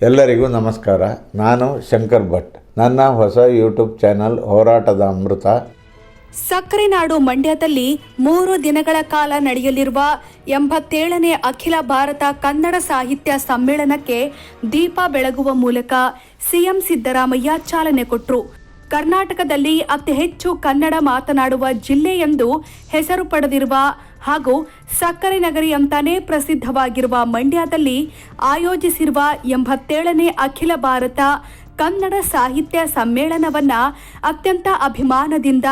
ಎಲ್ಲರಿಗೂ ನಮಸ್ಕಾರ. ನಾನು ಶಂಕರ್ ಭಟ್. ನನ್ನ ಹೊಸ ಯೂಟ್ಯೂಬ್ ಚಾನಲ್ ಹೋರಾಟದ ಅಮೃತ. ಸಕ್ಕರೆ ನಾಡು ಮಂಡ್ಯದಲ್ಲಿ ಮೂರು ದಿನಗಳ ಕಾಲ ನಡೆಯಲಿರುವ ಎಂಬತ್ತೇಳನೇ ಅಖಿಲ ಭಾರತ ಕನ್ನಡ ಸಾಹಿತ್ಯ ಸಮ್ಮೇಳನಕ್ಕೆ ದೀಪ ಬೆಳಗುವ ಮೂಲಕ ಸಿಎಂ ಸಿದ್ದರಾಮಯ್ಯ ಚಾಲನೆ ಕೊಟ್ಟರು ಕರ್ನಾಟಕದಲ್ಲಿ ಅತಿ ಹೆಚ್ಚು ಕನ್ನಡ ಮಾತನಾಡುವ ಜಿಲ್ಲೆ ಎಂದು ಹೆಸರು ಪಡೆದಿರುವ ಹಾಗೂ ಸಕ್ಕರೆ ನಗರಿ ಅಂತಾನೆ ಪ್ರಸಿದ್ಧವಾಗಿರುವ ಮಂಡ್ಯದಲ್ಲಿ ಆಯೋಜಿಸಿರುವ ಎಂಬತ್ತೇಳನೇ ಅಖಿಲ ಭಾರತ ಕನ್ನಡ ಸಾಹಿತ್ಯ ಸಮ್ಮೇಳನವನ್ನ ಅತ್ಯಂತ ಅಭಿಮಾನದಿಂದ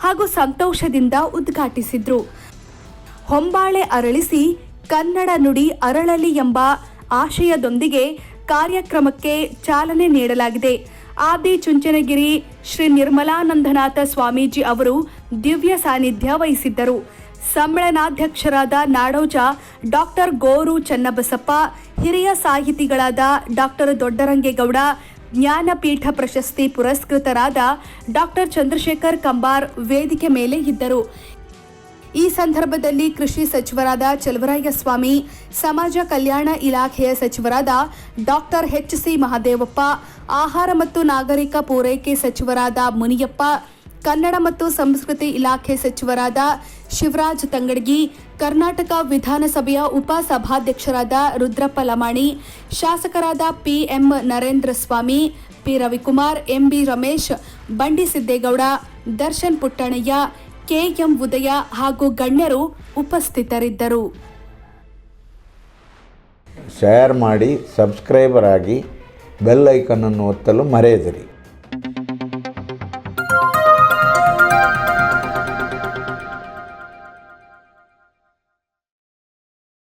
ಹಾಗೂ ಸಂತೋಷದಿಂದ ಉದ್ಘಾಟಿಸಿದ್ರು. ಹೊಂಬಾಳೆ ಅರಳಿಸಿ, ಕನ್ನಡ ನುಡಿ ಅರಳಲಿ ಎಂಬ ಆಶಯದೊಂದಿಗೆ ಕಾರ್ಯಕ್ರಮಕ್ಕೆ ಚಾಲನೆ ನೀಡಲಾಗಿದೆ. ಆದಿ ಚುಂಚನಗಿರಿ ಶ್ರೀ ನಿರ್ಮಲಾನಂದನಾಥ ಸ್ವಾಮೀಜಿ ಅವರು ದಿವ್ಯ ಸಾನ್ನಿಧ್ಯ ವಹಿಸಿದ್ದರು. ಸಮ್ಮೇಳನಾಧ್ಯಕ್ಷರಾದ ನಾಡೋಜ ಡಾಕ್ಟರ್ ಗೋರು ಚನ್ನಬಸಪ್ಪ, ಹಿರಿಯ ಸಾಹಿತಿಗಳಾದ ಡಾಕ್ಟರ್ ದೊಡ್ಡರಂಗೇಗೌಡ, ಜ್ಞಾನಪೀಠ ಪ್ರಶಸ್ತಿ ಪುರಸ್ಕೃತರಾದ ಡಾಕ್ಟರ್ ಚಂದ್ರಶೇಖರ್ ಕಂಬಾರ್ ವೇದಿಕೆ ಮೇಲೆ ಇದ್ದರು. ಈ ಸಂದರ್ಭದಲ್ಲಿ ಕೃಷಿ ಸಚಿವರಾದ ಚಲವರಾಯಸ್ವಾಮಿ, ಸಮಾಜ ಕಲ್ಯಾಣ ಇಲಾಖೆಯ ಸಚಿವರಾದ ಡಾಕ್ಟರ್ ಎಚ್ ಸಿ ಮಹದೇವಪ್ಪ, ಆಹಾರ ಮತ್ತು ನಾಗರಿಕ ಪೂರೈಕೆ ಸಚಿವರಾದ ಮುನಿಯಪ್ಪ, ಕನ್ನಡ ಮತ್ತು ಸಂಸ್ಕೃತಿ ಇಲಾಖೆ ಸಚಿವರಾದ ಶಿವರಾಜ್ ತಂಗಡಗಿ, ಕರ್ನಾಟಕ ವಿಧಾನಸಭೆಯ ಉಪ ಸಭಾಧ್ಯಕ್ಷರಾದ ರುದ್ರಪ್ಪ ಲಮಾಣಿ, ಶಾಸಕರಾದ P M Narendra Swamy P Ravikumar M B Ramesh, Bandi Siddegowda, Darshan Puttannaiah K M Udaya ಹಾಗೂ ಗಣ್ಯರು ಉಪಸ್ಥಿತರಿದ್ದರು. ಶೇರ್ ಮಾಡಿ ಸಬ್ಸ್ಕ್ರೈಬರ್ ಆಗಿ ಬೆಲ್ ಐಕನನ್ನು ಒತ್ತಲು ಮರೆಯದಿರಿ.